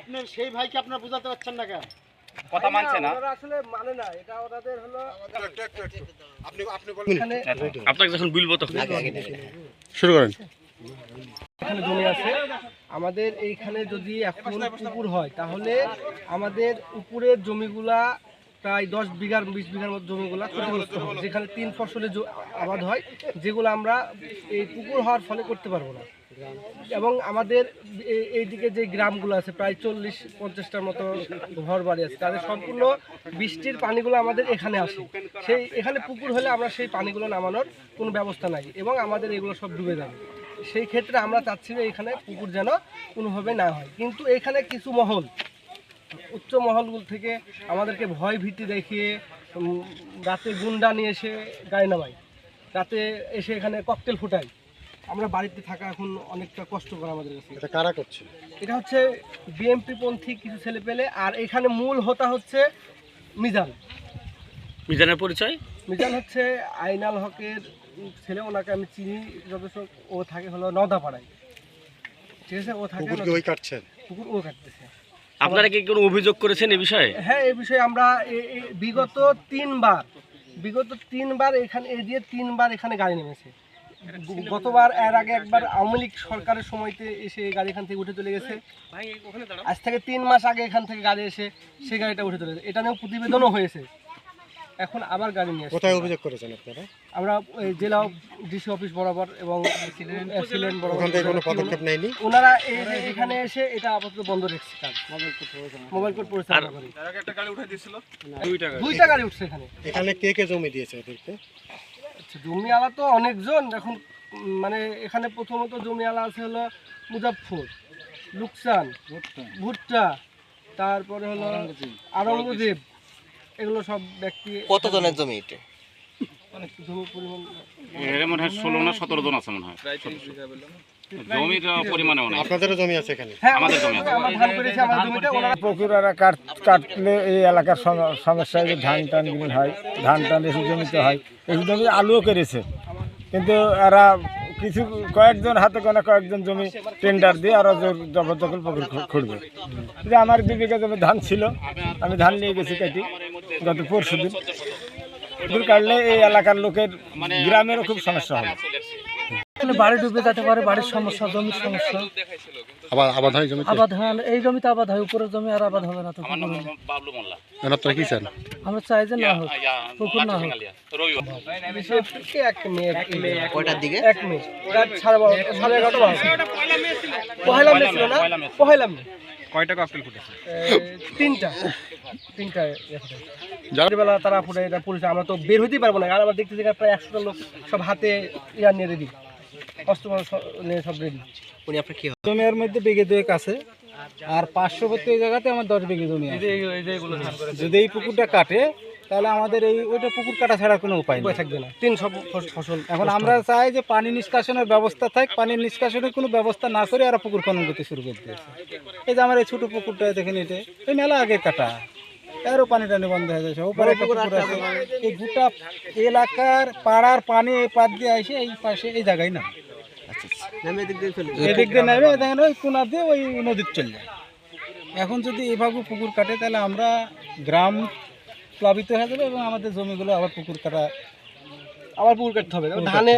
আপনার সেই ভাইকে আপনারা বোঝাতে পারছেন না কেন? কথা মানছে না। আসলে মানে না এটা ওনাদের হলো আপনি আপনি বলেন। আপনাকে যখন বলব তখন শুরু করেন। এখানে জমি আছে। আমাদের এইখানে যদি এখন পুকুর হয় তাহলে আমাদের উপরের জমিগুলা প্রায় দশ বিঘার বিশ বিঘার মতো জমিগুলা ক্ষতিগ্রস্ত হবে। যেখানে তিন ফসলে আবাদ হয় যেগুলো আমরা এই পুকুর হওয়ার ফলে করতে পারব না। এবং আমাদের এই- এইদিকে যে গ্রামগুলো আছে, প্রায় চল্লিশ, পঞ্চাশটার মতো ঘর বাড়ি আছে। তাদের সম্পূর্ণ বৃষ্টির পানিগুলো আমাদের এখানে আসে। সেই, এখানে পুকুর হলে আমরা সেই পানিগুলো নামানোর কোনো ব্যবস্থা নাই এবং আমাদের এগুলো সব ডুবে যাবে। সেই ক্ষেত্রে আমরা চাচ্ছি যে এখানে পুকুর যেন কোনোভাবে না হয়। কিন্তু এখানে কিছু মহল, উচ্চ মহলগুলো থেকে আমাদেরকে ভয় ভীতি দেখিয়ে রাতে গুন্ডা নিয়ে এসে গায়ে নামায়। রাতে এসে এখানে ককটেল ফুটায়। আমরা বাড়িতে থাকা এখন অনেকটা কষ্টকর আমাদের কাছে। এটা কারা করছে এটা হচ্ছে বিএমপি পন্থী কিছু ছেলে পেলে আর এখানে মূল হোতা হচ্ছে মিজান। মিজানের পরিচয়? মিজান হচ্ছে আইনাল হকের ছেলে ওনাকে আমি চিনি যথেষ্ট। ও থাকে হলো নদাপাড়ায় ঠিক আছে? ও থাকে কুকুরকে ওই কাটছেন? পুকুর ও কাটতেছে। আপনারা কি কোনো অভিযোগ করেছেন এ বিষয়ে? হ্যাঁ এই বিষয়ে আমরা বিগত তিনবার বিগত তিনবার এখানে এ দিয়ে তিনবার এখানে গাড়ি নেমেছে। গতবার এর আগে একবার আওয়ামী লীগ সরকারের সময়তে এসে গাড়ি এখান থেকে উঠে চলে গেছে। আজ থেকে তিন মাস আগে এখান থেকে গাড়ি এসে সেই গাড়িটা উঠে চলে গেছে। এটা নিয়েও প্রতিবেদনও হয়েছে। এখন আবার গাড়ি নিয়ে কোথায় অভিযোগ করেছেন আপনারা? আমরা জেলা ডিসি অফিস বরাবর এবং অ্যাক্সিডেন্ট বরাবর ওখান থেকে কোনো পদক্ষেপ নেয়নি? ওনারা যে এখানে এসে এটা আপাতত বন্ধ রেখেছে কাজ মোবাইল কোড পরিচালনা করে দুইটা গাড়ি উঠছে এখানে। এখানে কে কে জমি দিয়েছে ওদেরকে? আচ্ছা, জমি তো অনেকজন। এখন মানে এখানে প্রথমত জমিওয়ালা আছে হলো মুজাফর লুকসান ভুট্টা। তারপরে হলো আরঙ্গজীব এগুলো সব ব্যক্তি কতজনের জমি এটা? এর মনে হয় ষোলো না সতেরো জন আছে মনে হয়। জমির পরিমাণে অনেক আপনাদেরও জমি আছে এখানে? হ্যাঁ আমাদের আমাদের জমি আছে। আমরা ধান করেছি আমাদের জমিতে ওনারা পুকুরারা কাট কাটলে এই এলাকার সমস্যা হয় যে ধান টানগুলো হয় ধান টান এসব জমিতে হয় এসব জমি আলুও কেড়েছে কিন্তু এরা কিছু কয়েকজন হাতে গোনা কয়েকজন জমি টেন্ডার দিয়ে আরও জোর- জবরদখল পুকুর খুঁড়বে। যে আমার দু বিঘা জমি ধান ছিল আমি ধান নিয়ে গেছি কাটি গত পরশু দিন পুকুর কাটলে এই এলাকার লোকের গ্রামেরও খুব সমস্যা হবে। বাড়ি ডুবে যেতে পারে বাড়ির সমস্যা জমির সমস্যা। আবাদ হয় জমি আবাদ হয় এই জমিতে আবাদ হয় উপরের জমি আর আবাদ হবে না তো। আমার নাম বাবলু মোল্লা। আপনারা কি চান? আমরা চাই যে না হোক পুকুর না হোক। রবিবার। বিশেষ থেকে এক মেয়ে এক মেয়ে। কয়টার দিকে? এক মেয়ে। সাড়ে বারো সাড়ে এগারোটা পহেলা মে ছিল না? পহেলা মে কয়টা ককটেল ফুটেছে? তিনটা। তিনটা বেলা তারা ফুটে এটা পুলিশ আমরা তো বের হইতেই পারব না। আর আমরা দেখতেছি প্রায় একশোটা লোক সব হাতে ইয়া নিয়ে রেডি অস্ত্র সব- নিয়ে সব রেডি উনি আপনার কি জমির মধ্যে বিঘে দুয়েক আছে। আর পার্শ্ববর্তী জায়গাতে আমার দশ বিঘে জমি আছে। যদি এই পুকুরটা কাটে তাহলে আমাদের এই ওইটা পুকুর কাটা ছাড়া কোনো উপায় নেই। থাকবে না। তিন সব ফসল এখন আমরা চাই যে পানি নিষ্কাশনের ব্যবস্থা থাক। পানি নিষ্কাশনের কোনো ব্যবস্থা না করে আর পুকুর খনন করতে শুরু করতে এই যে আমার এই ছোট পুকুরটা দেখেন এটা এই মেলা আগে কাটা। এরও পানি টানি বন্ধ হয়ে ওপরে একটা এই গোটা এলাকার পাড়ার পানি এই পাত দিয়ে আসে এই পাশে এই জায়গায় না। দিয়ে চলে এদিক দিয়ে নেমে দেখেন ওই কোনা দিয়ে ওই নদীর চলে যায়। এখন যদি এভাবে পুকুর কাটে তাহলে আমরা গ্রাম প্লাবিত হয়ে যাবে এবং আমাদের জমিগুলো আবার পুকুর কাটা আবার পুকুর কাটতে হবে। ধানে